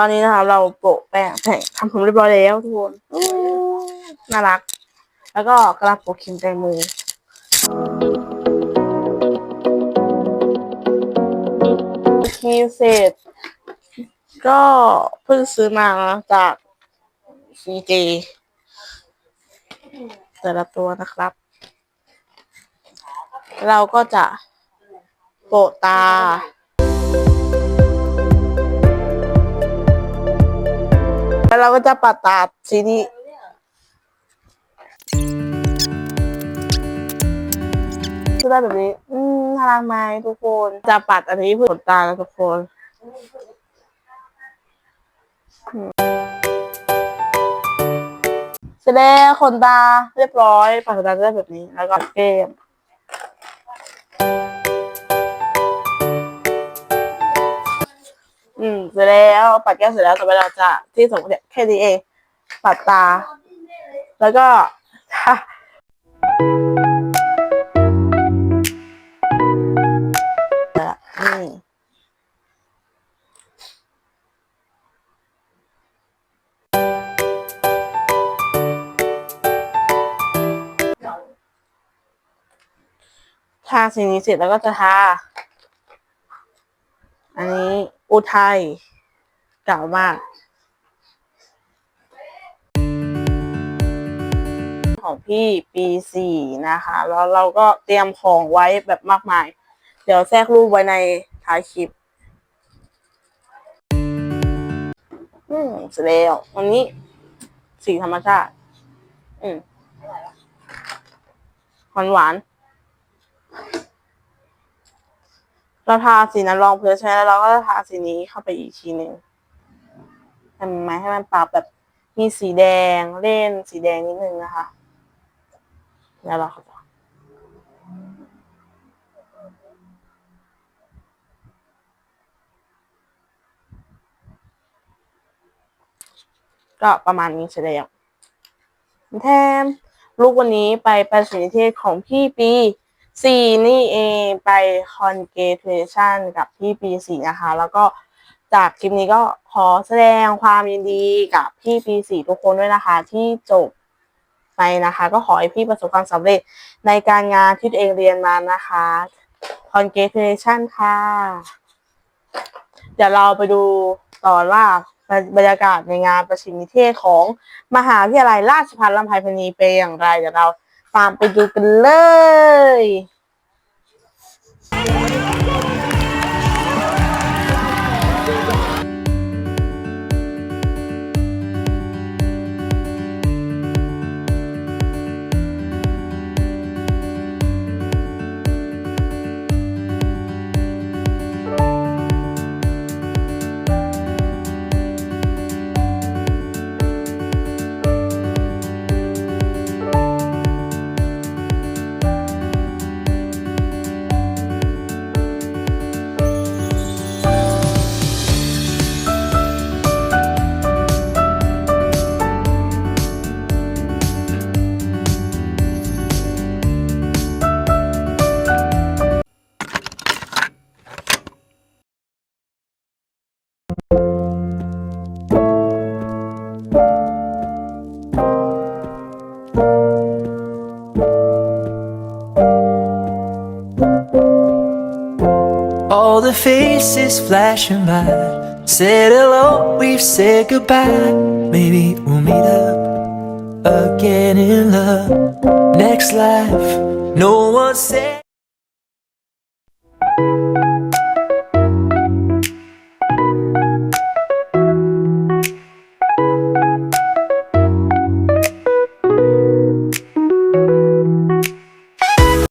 อนนี้นะคะเราโปะแป้งแต่งทำผมเรียบร้อยแล้วทุกคนน่ารัก แล้วก็กำลังโปะครีมแตงโมคีเสร็จ ก็เพิ่งซื้อมาจาก CJ แต่ละตัวนะครับ เราก็จะโปะตา เราก็จะปัดตาทีนี้คือได้แบบนี้ อืมน่ารักไหมทุกคน จะปัดอันนี้เพื่อขนตาแล้วทุกคนเสร็จแล้วขนตาเรียบร้อยปัดขนตาจะได้แบบนี้ แล้วก็เกม เสร็จแล้ว ปัดแก้มเสร็จแล้วต่อไปเราจะที่สองเนี่ยแค่นี้เอง ปัดตา แล้วก็ทาทาสีนี้เสร็จแล้วก็จะทา อันนี้ อุทัยเก่าวมาของพี่ปีสี่นะคะ แล้วเราก็เตรียมของไว้แบบมากมาย เดี๋ยวแทรกรูปไว้ในท้ายคลิป อืมเสร็จแล้ววันนี้สีธรรมชาติ อืมหวานหวาน เราทาสีนั้นรองพื้นใช่ไหมแล้วเราก็จะทาสีนี้เข้าไปอีกทีหนึ่งเห็นไหมให้มันปรับแบบมีสีแดงเล่นสีแดงนิดนึงนะคะ แล้วเราก็จะก็ประมาณนี้เสร็จแล้วแทมลูกวันนี้ไปประสิทธิเทศของพี่ปี สี่นี่เองไปคอนเกเทชันกับพี่ปีสี่นะคะ แล้วก็จากคลิปนี้ก็ขอแสดงความยินดีกับพี่ปีสี่ทุกคนด้วยนะคะ ที่จบไปนะคะ ก็ขอให้พี่ประสบความสำเร็จในการงานที่ตัวเองเรียนมานะคะคอนเกเทชันค่ะ เดี๋ยวเราไปดูต่อว่าบรรยากาศในงานประชิมนิเทศของมหาวิทยาลัยราชภัฏลำไพพนีเป็นอย่างไรเดี๋ยวเรา ตามไปดูกันเลย All the faces flashing by. Said hello, we've said goodbye. Maybe we'll meet up again in love. Next life, no one said